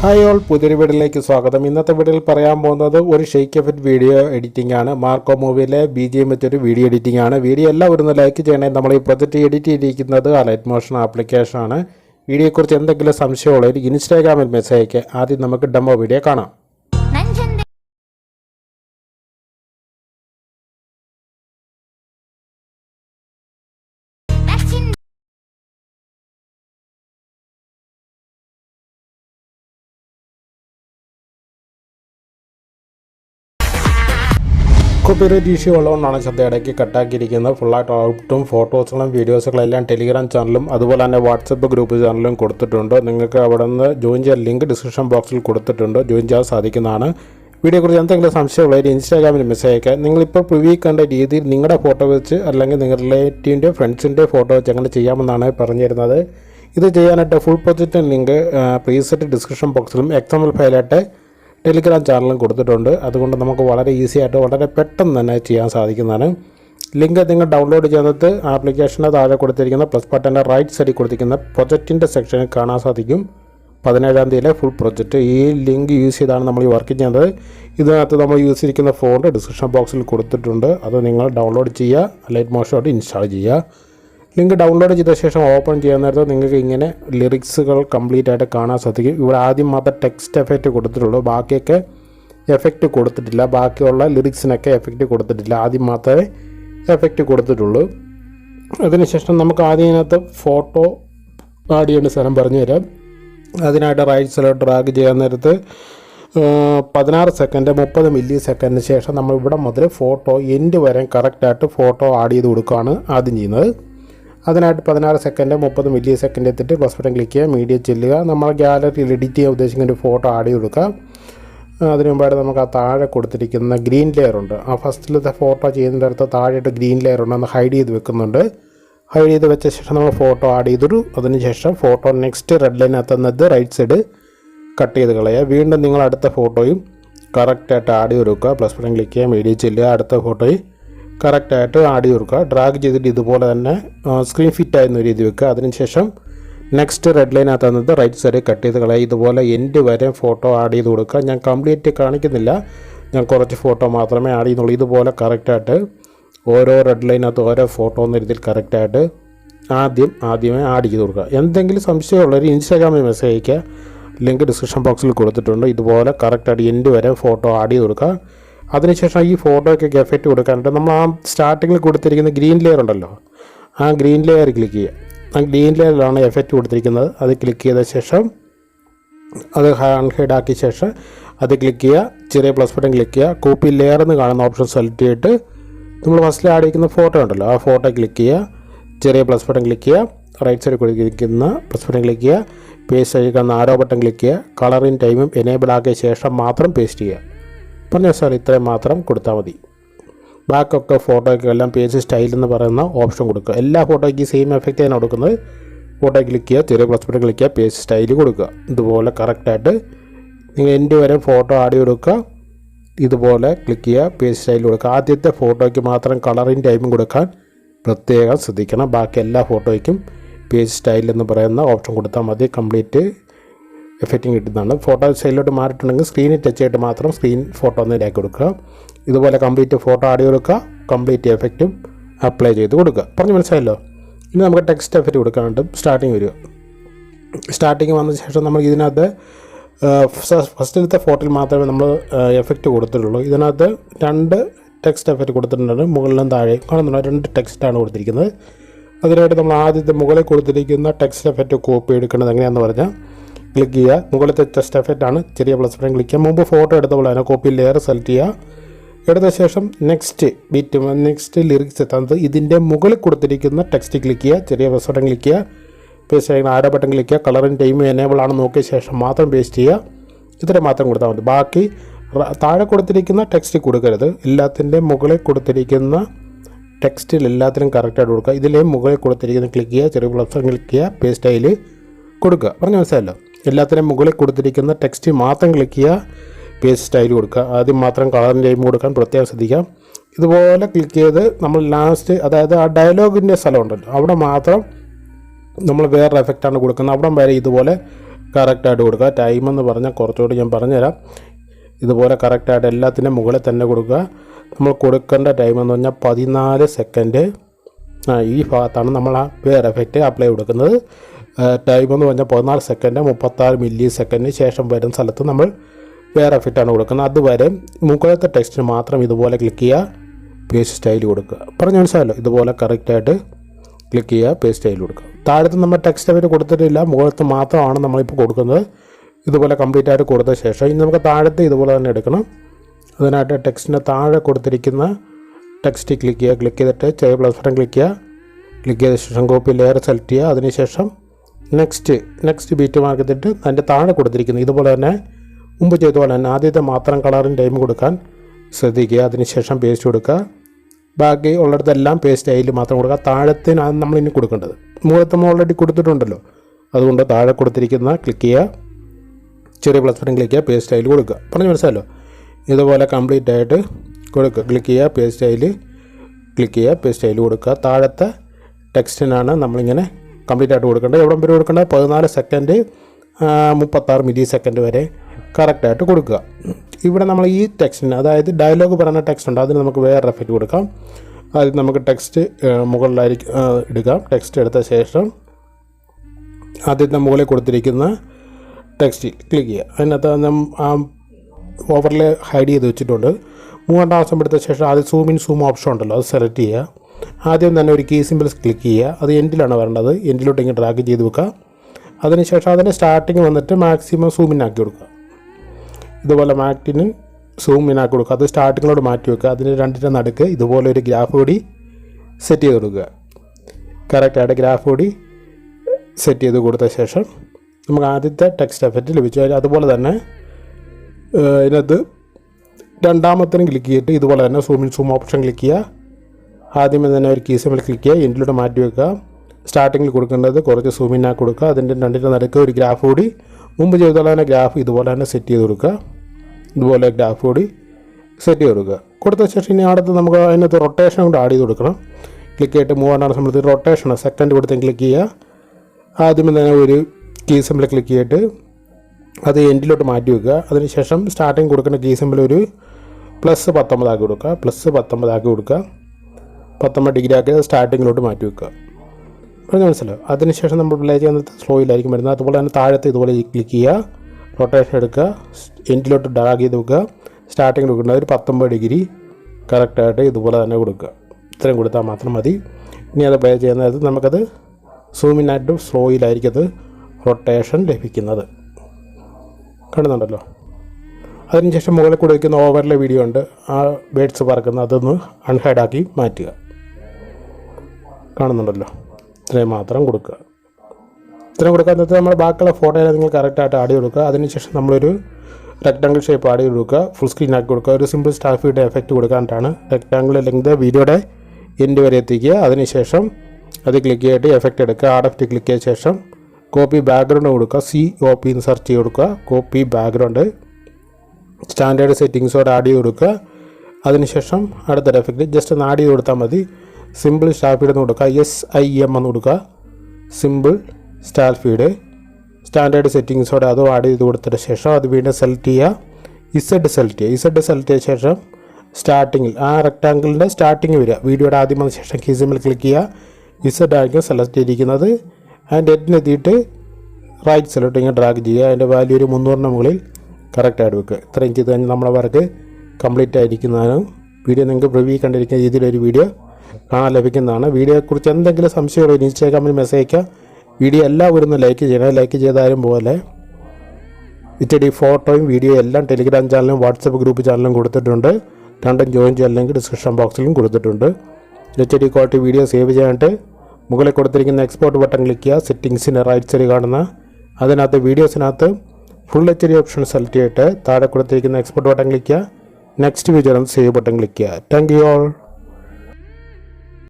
Hi all പുതിയൊരു വീഡിയോയിലേക്ക് സ്വാഗതം. ഇന്നത്തെ വീഡിയോയിൽ പറയാൻ പോകുന്നത് ഒരു ഷെയ്ക്ക് എഫക്റ്റ് വീഡിയോ എഡിറ്റിംഗ് ആണ്. മാർക്കോ മൂവിയിലെ ബി ജി എം വെച്ചൊരു വീഡിയോ എഡിറ്റിംഗ് ആണ്. വീഡിയോ എല്ലാവരും ഒന്ന് ലൈക്ക് ചെയ്യണേ. നമ്മൾ ഈ പ്രൊജക്റ്റ് എഡിറ്റ് ചെയ്തിരിക്കുന്നത് ലൈറ്റ് മോഷൻ ആപ്ലിക്കേഷൻ ആണ്. വീഡിയോയെക്കുറിച്ച് എന്തെങ്കിലും സംശയമുള്ളവർ ഇൻസ്റ്റാഗ്രാമിൽ മെസ്സേജ് അയക്കുക ആദ്യം നമുക്ക് ഡെമോ വീഡിയോ കാണാം. കോപ്പിറൈറ്റ് ഇഷ്യൂ ഉള്ളതുകൊണ്ടാണ് ശ്രദ്ധ ഇടയ്ക്ക് കട്ടാക്കിയിരിക്കുന്നത്. ഫുള്ളായിട്ട് ഔട്ടും ഫോട്ടോസുകളും വീഡിയോസുകളും എല്ലാം ടെലിഗ്രാം ചാനലും അതുപോലെ തന്നെ വാട്സപ്പ് ഗ്രൂപ്പ് ചാനലും കൊടുത്തിട്ടുണ്ട്. നിങ്ങൾക്ക് അവിടെ നിന്ന് ജോയിൻ ചെയ്യാൻ ലിങ്ക് ഡിസ്ക്രിപ്ഷൻ ബോക്സിൽ കൊടുത്തിട്ടുണ്ട്. ജോയിൻ ചെയ്യാൻ സാധിക്കുന്നതാണ്. വീഡിയോയെക്കുറിച്ച് എന്തെങ്കിലും സംശയമുള്ളവർ ഇൻസ്റ്റാഗ്രാമിൽ മെസ്സേജ് അയക്കുക നിങ്ങളിപ്പോൾ പ്രിവ്യൂ കണ്ട രീതിയിൽ നിങ്ങളുടെ ഫോട്ടോ വെച്ച് അല്ലെങ്കിൽ നിങ്ങളുടെ റിലേറ്റീവിന്റെ ഫ്രണ്ട്സിന്റെ ഫോട്ടോ വെച്ച് അങ്ങനെ ചെയ്യാമെന്നാണ് പറഞ്ഞിരുന്നത്. ഇത് ചെയ്യാനായിട്ട് full project link preset description ബോക്സിലും എക്സാമ്പിൾ ഫയലായിട്ട് ടെലിഗ്രാം ചാനലും കൊടുത്തിട്ടുണ്ട്. അതുകൊണ്ട് നമുക്ക് വളരെ ഈസി ആയിട്ട് വളരെ പെട്ടെന്ന് തന്നെ ചെയ്യാൻ സാധിക്കുന്നതാണ്. ലിങ്ക് നിങ്ങൾ ഡൗൺലോഡ് ചെയ്യുന്നത് ആപ്ലിക്കേഷന്റെ താഴെ കൊടുത്തിരിക്കുന്ന പ്ലസ് ബട്ടന്റെ റൈറ്റ് സൈഡിൽ കൊടുത്തിരിക്കുന്ന പ്രൊജക്റ്റിന്റെ സെക്ഷനിൽ കാണാൻ സാധിക്കും. പതിനേഴാം തീയതിയിലെ ഫുൾ പ്രൊജക്റ്റ് ഈ ലിങ്ക് യൂസ് ചെയ്താണ് നമ്മൾ ഈ വർക്ക് ചെയ്യുന്നത്. ഇതിനകത്ത് നമ്മൾ യൂസ് ചെയ്തിരിക്കുന്ന ഫോണ്ട് ഡിസ്ക്രിപ്ഷൻ ബോക്സിൽ കൊടുത്തിട്ടുണ്ട്. അത് നിങ്ങൾ ഡൗൺലോഡ് ചെയ്യുക ലൈറ്റ് മോഷോട്ട് ഇൻസ്റ്റാൾ ചെയ്യുക. ലിങ്ക് ഡൗൺലോഡ് ചെയ്ത ശേഷം ഓപ്പൺ ചെയ്യാൻ നേരത്ത് നിങ്ങൾക്ക് ഇങ്ങനെ ലിറിക്സുകൾ കംപ്ലീറ്റ് ആയിട്ട് കാണാൻ സാധിക്കും. ഇവിടെ ആദ്യം മാത്രം ടെക്സ്റ്റ് എഫക്റ്റ് കൊടുത്തിട്ടുള്ളൂ. ബാക്കിയൊക്കെ എഫക്റ്റ് കൊടുത്തിട്ടില്ല. ബാക്കിയുള്ള ലിറിക്സിനൊക്കെ എഫക്റ്റ് കൊടുത്തിട്ടില്ല. ആദ്യം മാത്രമേ എഫക്റ്റ് കൊടുത്തിട്ടുള്ളൂ. അതിനുശേഷം നമുക്ക് ആദ്യം ഇതിനകത്ത് ഫോട്ടോ ആഡ് ചെയ്യേണ്ട സ്ഥലം പറഞ്ഞു തരാം. അതിനായിട്ട് റൈറ്റ് സൈഡ് ഡ്രാഗ് ചെയ്യാൻ നേരത്ത് പതിനാറ് സെക്കൻഡ് മുപ്പത് മില്ലി സെക്കൻഡിന് ശേഷം നമ്മൾ ഇവിടെ മുതൽ ഫോട്ടോ എൻഡ് വരെ കറക്റ്റായിട്ട് ഫോട്ടോ ആഡ് ചെയ്ത് കൊടുക്കുകയാണ് ആദ്യം ചെയ്യുന്നത്. അതിനായിട്ട് പതിനാറ് സെക്കൻഡ് മുപ്പത് മില്ലി സെക്കൻഡ് എത്തിയിട്ട് പ്ലസ് ബട്ടൺ ക്ലിക്ക് ചെയ്യുക മീഡിയ ചെല്ലുക. നമ്മൾ ഗാലറിയിൽ എഡിറ്റ് ചെയ്യാൻ ഉദ്ദേശിക്കുന്ന ഒരു ഫോട്ടോ ആഡ് ചെയ്ത് കൊടുക്കുക. അതിനു മുമ്പായിട്ട് നമുക്ക് ആ താഴെ കൊടുത്തിരിക്കുന്ന ഗ്രീൻ ലെയർ ഉണ്ട്. ആ ഫസ്റ്റിലത്തെ ഫോട്ടോ ചെയ്യുന്നതിന്റെ താഴെയിട്ട് ഗ്രീൻ ലെയർ ഉണ്ട്. അന്ന് ഹൈഡ് ചെയ്ത് വെക്കുന്നുണ്ട്. ഹൈഡ് ചെയ്ത് വെച്ച ശേഷം നമ്മൾ ഫോട്ടോ ആഡ് ചെയ്തിട്ടു അതിന് ശേഷം ഫോട്ടോ നെക്സ്റ്റ് റെഡ് ലൈനകത്ത് തന്നത് റൈറ്റ് സൈഡ് കട്ട് ചെയ്ത് കളയുക. വീണ്ടും നിങ്ങൾ അടുത്ത ഫോട്ടോയും കറക്റ്റായിട്ട് ആഡ് ചെയ്ത് കൊടുക്കുക. പ്ലസ് ബട്ടൺ ക്ലിക്ക് ചെയ്യാം മീഡിയ ചെല്ലുക. അടുത്ത ഫോട്ടോയും കറക്റ്റായിട്ട് ചെയ്ത് കൊടുക്കുക. ഡ്രാഗ് ചെയ്തിട്ട് ഇതുപോലെ തന്നെ സ്ക്രീൻ ഫിറ്റ് ആയിരുന്ന രീതി വെക്കുക. അതിനുശേഷം നെക്സ്റ്റ് റെഡ് ലൈനകത്ത് തന്നത് റൈറ്റ് സൈഡ് കട്ട് ചെയ്ത് കളയുക. ഇതുപോലെ എൻഡ് വരെ ഫോട്ടോ ആഡ് ചെയ്ത് കൊടുക്കുക. ഞാൻ കംപ്ലീറ്റ് കാണിക്കുന്നില്ല. ഞാൻ കുറച്ച് ഫോട്ടോ മാത്രമേ ആഡ് ചെയ്യുന്നുള്ളൂ. ഇതുപോലെ കറക്റ്റായിട്ട് ഓരോ റെഡ് ലൈനകത്ത് ഓരോ ഫോട്ടോ എന്ന രീതിയിൽ കറക്റ്റായിട്ട് ആദ്യം ആദ്യമേ ആഡ് ചെയ്ത് കൊടുക്കുക. എന്തെങ്കിലും സംശയമുള്ളവർ ഇൻസ്റ്റാഗ്രാമിൽ മെസ്സേജ് അയയ്ക്കുക. ലിങ്ക് ഡിസ്ക്രിപ്ഷൻ ബോക്സിൽ കൊടുത്തിട്ടുണ്ട്. ഇതുപോലെ കറക്റ്റായിട്ട് എൻഡ് വരെ ഫോട്ടോ ആഡ് ചെയ്ത് കൊടുക്കുക. അതിനുശേഷം ഈ ഫോട്ടോയ്ക്കൊക്കെ എഫക്റ്റ് കൊടുക്കാനായിട്ട് നമ്മൾ ആ സ്റ്റാർട്ടിങ്ങിൽ കൊടുത്തിരിക്കുന്ന ഗ്രീൻ ലെയർ ഉണ്ടല്ലോ ആ ഗ്രീൻ ലെയർ ക്ലിക്ക് ചെയ്യുക. ആ ഗ്രീൻ ലെയറിലാണ് എഫക്റ്റ് കൊടുത്തിരിക്കുന്നത്. അത് ക്ലിക്ക് ചെയ്ത ശേഷം അത് ഹാൻഡ് ആക്കിയ ശേഷം അത് ക്ലിക്ക് ചെയ്യുക. ചെറിയ പ്ലസ് ബട്ടൺ ക്ലിക്ക് ചെയ്യുക. കോപ്പി ലെയർ എന്ന് കാണുന്ന ഓപ്ഷൻ സെലക്ട് ചെയ്തിട്ട് നമ്മൾ ഫസ്റ്റിൽ ആഡ് ചെയ്യുന്ന ഫോട്ടോ ഉണ്ടല്ലോ ആ ഫോട്ടോ ക്ലിക്ക് ചെയ്യുക. ചെറിയ പ്ലസ് ബട്ടൺ ക്ലിക്ക് ചെയ്യുക. റൈറ്റ് സൈഡ് കൊടുത്തിരിക്കുന്ന പ്ലസ് ബട്ടൺ ക്ലിക്ക് ചെയ്യുക. പേസ്റ്റ് അയക്കുന്ന ആരോ ബട്ടൺ ക്ലിക്ക് ചെയ്യുക. കളറിൻ ടൈമും എനേബിൾ ആക്കിയ ശേഷം മാത്രം പേസ്റ്റ് ചെയ്യുക. പറഞ്ഞ സാർ ഇത്രയും മാത്രം കൊടുത്താൽ മതി. ബാക്കൊക്കെ ഫോട്ടോയ്ക്ക് എല്ലാം പേജ് സ്റ്റൈൽ എന്ന് പറയുന്ന ഓപ്ഷൻ കൊടുക്കുക. എല്ലാ ഫോട്ടോയ്ക്ക് സെയിം എഫക്റ്റ് തന്നെ കൊടുക്കുന്നത്. ഫോട്ടോ ക്ലിക്ക് ചെയ്യുക ചെറിയ പ്ലസ് ബട്ടൺ ക്ലിക്ക് ചെയ്യുക പേജ് സ്റ്റൈൽ കൊടുക്കുക. ഇതുപോലെ കറക്റ്റായിട്ട് നിങ്ങൾ എന്റെ വരെ ഫോട്ടോ ആഡ് കൊടുക്കുക. ഇതുപോലെ ക്ലിക്ക് ചെയ്യുക പേജ് സ്റ്റൈൽ കൊടുക്കുക. ആദ്യത്തെ ഫോട്ടോയ്ക്ക് മാത്രം കളറിങ് ടൈമും കൊടുക്കാൻ പ്രത്യേകം ശ്രദ്ധിക്കണം. ബാക്കി എല്ലാ ഫോട്ടോയ്ക്കും പേജ് സ്റ്റൈൽ എന്ന് പറയുന്ന ഓപ്ഷൻ കൊടുത്താൽ മതി. കംപ്ലീറ്റ് എഫക്റ്റിംഗ് കിട്ടുന്നതാണ് ഫോട്ടോ സ്റ്റൈലിലോട്ട് മാറിയിട്ടുണ്ടെങ്കിൽ സ്ക്രീനിൽ ടച്ച് ചെയ്തിട്ട് മാത്രം സ്ക്രീൻ ഫോട്ടോ നേരാക്കി കൊടുക്കുക. ഇതുപോലെ കംപ്ലീറ്റ് ഫോട്ടോ ആഡ് കൊടുക്കുക കംപ്ലീറ്റ് എഫക്റ്റും അപ്ലൈ ചെയ്ത് കൊടുക്കുക. പറഞ്ഞ് മനസ്സിലായല്ലോ? ഇനി നമുക്ക് ടെക്സ്റ്റ് എഫക്റ്റ് കൊടുക്കാനായിട്ട് സ്റ്റാർട്ടിങ് വരിക. സ്റ്റാർട്ടിങ് വന്ന ശേഷം നമ്മൾ ഇതിനകത്ത് ഫസ്റ്റിലത്തെ ഫോട്ടോയിൽ മാത്രമേ നമ്മൾ എഫക്റ്റ് കൊടുത്തിട്ടുള്ളൂ. ഇതിനകത്ത് രണ്ട് ടെക്സ്റ്റ് എഫക്റ്റ് കൊടുത്തിട്ടുണ്ട്. മുകളിലും താഴെ കാണുന്നുണ്ടോ. രണ്ട് ടെക്സ്റ്റാണ് കൊടുത്തിരിക്കുന്നത്. അതിനായിട്ട് നമ്മൾ ആദ്യത്തെ മുകളിൽ കൊടുത്തിരിക്കുന്ന ടെക്സ്റ്റ് എഫക്റ്റ് കോപ്പി എടുക്കേണ്ടത് എങ്ങനെയാണെന്ന് പറഞ്ഞാൽ ക്ലിക്ക് ചെയ്യുക. മുകളിലത്തെ ടെസ്റ്റ് എഫക്റ്റ് ആണ്. ചെറിയ പ്ലസ് ബട്ടൺ ക്ലിക്ക് ചെയ്യുക. മുമ്പ് ഫോട്ടോ എടുത്ത പോലെ തന്നെ കോപ്പി ലെയർ സെലക്ട് ചെയ്യുക. എടുത്ത ശേഷം നെക്സ്റ്റ് ബീറ്റ് നെക്സ്റ്റ് ലിറിക്സ് എത്താത്തത് ഇതിന്റെ മുകളിൽ കൊടുത്തിരിക്കുന്ന ടെക്സ്റ്റ് ക്ലിക്ക് ചെയ്യുക. ചെറിയ പ്ലസ് ബട്ടൺ ക്ലിക്ക് ചെയ്യുക. പേസ്റ്റ് ചെയ്യുന്ന ആരോ ബട്ടൺ ക്ലിക്ക് ചെയ്യുക. കളറും ടൈം എനേബിൾ ആണ് നോക്കിയ ശേഷം മാത്രം പേസ്റ്റ് ചെയ്യുക. ഇത്ര മാത്രം കൊടുത്താൽ മതി. ബാക്കി താഴെ കൊടുത്തിരിക്കുന്ന ടെക്സ്റ്റ് കൊടുക്കരുത്. എല്ലാത്തിന്റെ മുകളിൽ കൊടുത്തിരിക്കുന്ന ടെക്സ്റ്റിൽ എല്ലാത്തിനും കറക്റ്റായിട്ട് കൊടുക്കുക. ഇതിലെ മുകളിൽ കൊടുത്തിരിക്കുന്ന ക്ലിക്ക് ചെയ്യുക. ചെറിയ പ്ലസ് ക്ലിക്ക് ചെയ്യുക. പേസ്റ്റ് അതിൽ കൊടുക്കുക. പറഞ്ഞു മനസ്സിലല്ലോ എല്ലാത്തിനും മുകളിൽ കൊടുത്തിരിക്കുന്ന ടെക്സ്റ്റ് മാത്രം ക്ലിക്ക് ചെയ്യുക പേസ്റ്റ് സ്റ്റൈൽ കൊടുക്കുക. ആദ്യം മാത്രം കളറിന്റെ ടൈം കൊടുക്കാൻ പ്രത്യേകം ശ്രദ്ധിക്കാം. ഇതുപോലെ ക്ലിക്ക് ചെയ്ത് നമ്മൾ ലാസ്റ്റ് അതായത് ആ ഡയലോഗിന്റെ സ്ഥലമുണ്ടല്ലോ അവിടെ മാത്രം നമ്മൾ വേറെ എഫക്റ്റാണ് കൊടുക്കുന്നത്. അവിടെ വരെ ഇതുപോലെ കറക്റ്റായിട്ട് കൊടുക്കുക. ടൈം എന്ന് പറഞ്ഞാൽ കുറച്ചുകൂടി ഞാൻ പറഞ്ഞുതരാം. ഇതുപോലെ കറക്റ്റായിട്ട് എല്ലാത്തിന്റെ മുകളിൽ തന്നെ കൊടുക്കുക. നമ്മൾ കൊടുക്കേണ്ട ടൈം എന്ന് പറഞ്ഞാൽ പതിനാല് സെക്കൻഡ് ആ ഈ ഭാഗത്താണ് നമ്മൾ ആ വേറെ എഫക്റ്റ് അപ്ലൈ കൊടുക്കുന്നത്. ടൈം എന്ന് പറഞ്ഞാൽ പതിനാല് സെക്കൻഡ് മുപ്പത്താറ് മില്ലി സെക്കൻഡിന് ശേഷം വരുന്ന സ്ഥലത്ത് നമ്മൾ വേറെ ഫിറ്റാണ് കൊടുക്കുന്നത്. അതുവരെ മുകളിലത്തെ ടെക്സ്റ്റിന് മാത്രം ഇതുപോലെ ക്ലിക്ക് ചെയ്യുക പേസ്റ്റ് സ്റ്റൈൽ കൊടുക്കുക. പറഞ്ഞു മനസ്സിലായല്ലോ? ഇതുപോലെ കറക്റ്റായിട്ട് ക്ലിക്ക് ചെയ്യുക പേസ്റ്റ് സ്റ്റൈൽ കൊടുക്കുക. താഴത്ത് നമ്മൾ ടെക്സ്റ്റ് അവർ കൊടുത്തിട്ടില്ല മുകളിലത്ത് മാത്രമാണ് നമ്മളിപ്പോൾ കൊടുക്കുന്നത്. ഇതുപോലെ കംപ്ലീറ്റ് ആയിട്ട് കൊടുത്ത ശേഷം ഇനി നമുക്ക് താഴത്ത് ഇതുപോലെ തന്നെ എടുക്കണം. അതിനായിട്ട് ടെക്സ്റ്റിന്റെ താഴെ കൊടുത്തിരിക്കുന്ന ടെക്സ്റ്റ് ക്ലിക്ക് ചെയ്യുക ക്ലിക്ക് ചെയ്തിട്ട് ചെറിയ പ്ലസ് ബട്ടൺ ക്ലിക്ക് ചെയ്യുക. ക്ലിക്ക് ചെയ്ത ശേഷം കോപ്പി ലെയർ സെലക്ട് ചെയ്യുക. അതിനുശേഷം നെക്സ്റ്റ് നെക്സ്റ്റ് ബീറ്റ് മാർക്ക് ചെയ്തിട്ട് അതിന്റെ താഴെ കൊടുത്തിരിക്കുന്നത് ഇതുപോലെ തന്നെ മുമ്പ് ചെയ്ത പോലെ തന്നെ ആദ്യത്തെ മാത്രം കളറിന് ടൈം കൊടുക്കാൻ ശ്രദ്ധിക്കുക. അതിനുശേഷം പേസ്റ്റ് കൊടുക്കുക. ബാക്കി ഉള്ളിടത്തെല്ലാം പേസ്റ്റ് അതിൽ മാത്രം കൊടുക്കുക. താഴത്തിനാണ് നമ്മൾ ഇനി കൊടുക്കേണ്ടത്. മുകളിലത്ത് ഓൾറെഡി കൊടുത്തിട്ടുണ്ടല്ലോ. അതുകൊണ്ട് താഴെ കൊടുത്തിരിക്കുന്ന ക്ലിക്ക് ചെയ്യുക. ചെറിയ പ്ലസ് ബട്ടൺ ക്ലിക്ക് ചെയ്യുക. പേസ്റ്റ് അതിൽ കൊടുക്കുക. പറഞ്ഞു മനസ്സിലല്ലോ ഇതുപോലെ കംപ്ലീറ്റ് ആയിട്ട് കൊടുക്കുക. ക്ലിക്ക് ചെയ്യുക. പേസ്റ്റ് അതിൽ ക്ലിക്ക് ചെയ്യുക. പേസ്റ്റ് അതിൽ കൊടുക്കുക. താഴത്തെ ടെക്സ്റ്റിനാണ് നമ്മളിങ്ങനെ കംപ്ലീറ്റ് ആയിട്ട് കൊടുക്കേണ്ടത്. എവിടം വരെ കൊടുക്കേണ്ടത്? പതിനാല് സെക്കൻഡ് മുപ്പത്താറ് മില്ലി സെക്കൻഡ് വരെ കറക്റ്റായിട്ട് കൊടുക്കുക. ഇവിടെ നമ്മൾ ഈ ടെക്സ്റ്റിന് അതായത് ഡയലോഗ് പറയുന്ന ടെക്സ്റ്റ് ഉണ്ട്. അതിന് നമുക്ക് വേറെ എഫക്റ്റ് കൊടുക്കാം. അതിൽ നമുക്ക് ടെക്സ്റ്റ് മുകളിലായിരിക്കും എടുക്കാം ടെക്സ്റ്റ് എടുത്ത ശേഷം ആദ്യത്തെ മുകളിൽ കൊടുത്തിരിക്കുന്ന ടെക്സ്റ്റിൽ ക്ലിക്ക് ചെയ്യുക. അതിനകത്ത് ആ ഓവറിൽ ഹൈഡ് ചെയ്ത് വെച്ചിട്ടുണ്ട്. മൂന്നാം ആവശ്യം എടുത്ത ശേഷം ആദ്യം സൂം ഇൻ സൂം ഓപ്ഷൻ ഉണ്ടല്ലോ. അത് സെലക്ട് ചെയ്യുക. ആദ്യം തന്നെ ഒരു കീ സിമ്പിൾസ് ക്ലിക്ക് ചെയ്യുക. അത് എൻഡിലാണ് വരേണ്ടത്. എൻഡിലോട്ട് ഇങ്ങനെ ഡ്രാഗ് ചെയ്ത് വെക്കുക. അതിനുശേഷം അതിന്റെ സ്റ്റാർട്ടിങ് വന്നിട്ട് മാക്സിമം സൂം ഇൻ ആക്കി കൊടുക്കുക. ഇതുപോലെ മാക്റ്റിന് സൂം ഇൻ ആക്കി കൊടുക്കുക. അത് സ്റ്റാർട്ടിങ്ങിലോട് മാറ്റി വെക്കുക. അതിന് രണ്ടിന്റെ നടുക്ക് ഇതുപോലെ ഒരു ഗ്രാഫ് കൂടി സെറ്റ് ചെയ്ത് കൊടുക്കുക. കറക്റ്റായിട്ട് ഗ്രാഫ് കൂടി സെറ്റ് ചെയ്ത് കൊടുത്ത ശേഷം നമുക്ക് ആദ്യത്തെ ടെക്സ്റ്റ് എഫക്റ്റ് ലഭിച്ചു. അതുപോലെ തന്നെ ഇതിനകത്ത് രണ്ടാമത്തിനും ക്ലിക്ക് ചെയ്തിട്ട് ഇതുപോലെ തന്നെ സൂമിൻ സൂം ഓപ്ഷൻ ക്ലിക്ക് ചെയ്യുക. ആദ്യമേ തന്നെ ഒരു കീസമിൽ ക്ലിക്ക് ചെയ്യുക. എൻഡിലോട്ട് മാറ്റി വെക്കുക. സ്റ്റാർട്ടിങ്ങിൽ കൊടുക്കേണ്ടത് കുറച്ച് സൂമിനാ കൊടുക്കുക. അതിന്റെ രണ്ടിന്റെ നടക്കുക ഒരു ഗ്രാഫ് കൂടി. മുമ്പ് ചെയ്തുള്ള തന്നെ ഗ്രാഫ് ഇതുപോലെ തന്നെ സെറ്റ് ചെയ്ത് കൊടുക്കുക. ഇതുപോലെ ഗ്രാഫ് കൂടി സെറ്റ് ചെയ്ത് കൊടുക്കുക. കൊടുത്ത ശേഷം ഇനി അടുത്ത് നമുക്ക് അതിനകത്ത് റൊട്ടേഷൻ കൊണ്ട് ആഡ് ചെയ്ത് കൊടുക്കണം. ക്ലിക്ക് ചെയ്തിട്ട് മൂവ് ആണ്ടാണ് സമയത്ത് റൊട്ടേഷൻ സെക്കൻഡ് കൊടുത്ത് ക്ലിക്ക് ചെയ്യുക. ആദ്യമേ തന്നെ ഒരു കീ സിമ്പിൾ ക്ലിക്ക് ചെയ്തിട്ട് അത് എൻഡിലോട്ട് മാറ്റി വെക്കുക. അതിനുശേഷം സ്റ്റാർട്ടിങ് കൊടുക്കുന്ന കീ സിമ്പിൾ ഒരു പ്ലസ് പത്തൊമ്പതാക്കി കൊടുക്കുക. പ്ലസ് പത്തൊമ്പതാക്കി കൊടുക്കുക. പത്തൊമ്പത് ഡിഗ്രി ആക്കി സ്റ്റാർട്ടിങ്ങിലോട്ട് മാറ്റി വെക്കുക. പറഞ്ഞ മനസ്സിലാവും അതിനുശേഷം നമ്മൾ പ്ലേ ചെയ്യുന്നത് സ്ലോയിലായിരിക്കും വരുന്നത്. അതുപോലെ തന്നെ താഴത്തെ ഇതുപോലെ ക്ലിക്ക് ചെയ്യുക റൊട്ടേഷൻ എടുക്കുക എൻഡിലോട്ട് ഡ്രാഗ് ചെയ്ത് വെക്കുക സ്റ്റാർട്ടിങ്ങിൽ കൊടുക്കേണ്ടത് ഒരു പത്തൊമ്പത് ഡിഗ്രി കറക്റ്റായിട്ട് ഇതുപോലെ തന്നെ കൊടുക്കുക. ഇത്രയും കൊടുത്താൽ മാത്രം മതി. ഇനി അത് പ്ലേ ചെയ്യുന്നത് നമുക്കത് സൂമിനായിട്ടും സ്ലോയിലായിരിക്കും അത് റൊട്ടേഷൻ ലഭിക്കുന്നത്. കാണുന്നുണ്ടല്ലോ? അതിനുശേഷം മുകളിൽ കൂടെ വയ്ക്കുന്ന ഓവറിലെ വീഡിയോ ഉണ്ട്. ആ ബേഡ്സ് പറക്കുന്ന അതൊന്ന് അൺഹൈഡാക്കി മാറ്റുക. കാണുന്നുണ്ടല്ലോ. ഇത്രയും മാത്രം കൊടുക്കുക. ഇത്രയും കൊടുക്കാൻ നേരത്ത് നമ്മൾ ബാക്കിയുള്ള ഫോട്ടോയിൽ നിങ്ങൾ കറക്റ്റായിട്ട് ചെയ്ത് കൊടുക്കുക. അതിനുശേഷം നമ്മളൊരു റെക്ടാങ്കിൾ ഷേപ്പ് ചെയ്ത് കൊടുക്കുക. ഫുൾ സ്ക്രീൻ ആക്കി കൊടുക്കുക. ഒരു സിമ്പിൾ സ്റ്റാഫിയുടെ എഫക്റ്റ് കൊടുക്കാനായിട്ടാണ് റെക്ടാങ്കിൾ ലെങ്ത് വീഡിയോയുടെ എൻഡ് വരെ എത്തിക്കുക. അതിനുശേഷം അത് ക്ലിക്ക് ചെയ്തിട്ട് എഫക്റ്റ് എടുക്കുക. ആഡ് എഫക്റ്റ് ക്ലിക്ക് ചെയ്ത ശേഷം കോപ്പി ബാക്ക്ഗ്രൗണ്ട് കൊടുക്കുക. സി ഒ പി എന്ന് സെർച്ച് ചെയ്ത് കൊടുക്കുക. കോപ്പി ബാക്ക്ഗ്രൗണ്ട് സ്റ്റാൻഡേർഡ് സെറ്റിങ്സോടെ ആഡ് ചെയ്ത് കൊടുക്കുക. അതിനുശേഷം അടുത്തൊരു എഫക്റ്റ് ജസ്റ്റ് ഒന്ന് ആഡ് ചെയ്ത് കൊടുത്താൽ മതി. സിമ്പിൾ സ്റ്റാർ ഫീഡ് എന്ന് കൊടുക്കുക. എസ് ഐ എം എന്ന് കൊടുക്കുക. Simple star feed. സ്റ്റാൻഡേർഡ് സെറ്റിങ്സോടെ അതും ആഡ് ചെയ്ത് കൊടുത്തതിന് ശേഷം അത് വീണ്ടും സെലക്ട് ചെയ്യുക. ഇസഡ് സെലക്ട് ചെയ്യുക. ഇസഡ് സെലക്ട് ചെയ്ത ശേഷം സ്റ്റാർട്ടിങ്ങിൽ ആ റെക്ടാങ്കിളിന്റെ സ്റ്റാർട്ടിങ് വരിക. വീഡിയോയുടെ ആദ്യം വന്ന ശേഷം കീസിമിൽ ക്ലിക്ക് ചെയ്യുക. ഇസഡ് ആയിരിക്കും സെലക്ട് ചെയ്തിരിക്കുന്നത്. അതിന്റെ എറ്റിനെത്തിയിട്ട് റൈറ്റ് സെലക്ട് ഇങ്ങനെ ഡ്രാഗ് ചെയ്യുക. അതിന്റെ വാല്യൂ ഒരു മുന്നൂറിന് മുകളിൽ കറക്റ്റായിട്ട് വെക്കുക. ഇത്രയും ചെയ്ത് കഴിഞ്ഞാൽ നമ്മളെ വർക്ക് കംപ്ലീറ്റ് ആയിരിക്കുന്നതാണ്. വീഡിയോ നിങ്ങൾക്ക് പ്രിവ്യൂ കണ്ടിരിക്കുന്ന രീതിയിലൊരു വീഡിയോ. കാണാൻ ലഭിക്കുന്നതാണ്. വീഡിയോയെക്കുറിച്ച് എന്തെങ്കിലും സംശയമുള്ള ഇൻസ്റ്റാഗ്രാമിൽ മെസ്സേജ് അയക്കുക വീഡിയോ എല്ലാവരും ഒന്ന് ലൈക്ക് ചെയ്യണം. ലൈക്ക് ചെയ്താലും പോലെ ഇച്ചടി ഫോട്ടോയും വീഡിയോ എല്ലാം ടെലിഗ്രാം ചാനലും വാട്സപ്പ് ഗ്രൂപ്പ് ചാനലും കൊടുത്തിട്ടുണ്ട്. രണ്ടും ജോയിൻ ചെയ്യാൻ ലിങ്ക് ഡിസ്ക്രിപ്ഷൻ ബോക്സിലും കൊടുത്തിട്ടുണ്ട്. എച്ച് ക്വാളിറ്റി വീഡിയോ സേവ് ചെയ്യാനായിട്ട് മുകളിൽ കൊടുത്തിരിക്കുന്ന എക്സ്പോർട്ട് ബട്ടൺ ക്ലിക്ക് ചെയ്യുക. സെറ്റിങ്സിന്റെ റൈറ്റ് സൈഡ് കാണുന്ന അതിനകത്ത് വീഡിയോസിനകത്ത് full H D option select ചെയ്തിട്ട് താഴെ കൊടുത്തിരിക്കുന്ന എക്സ്പോർട്ട് ബട്ടൺ ക്ലിക്ക് ചെയ്യുക. Next video save button click ചെയ്യുക. Thank you all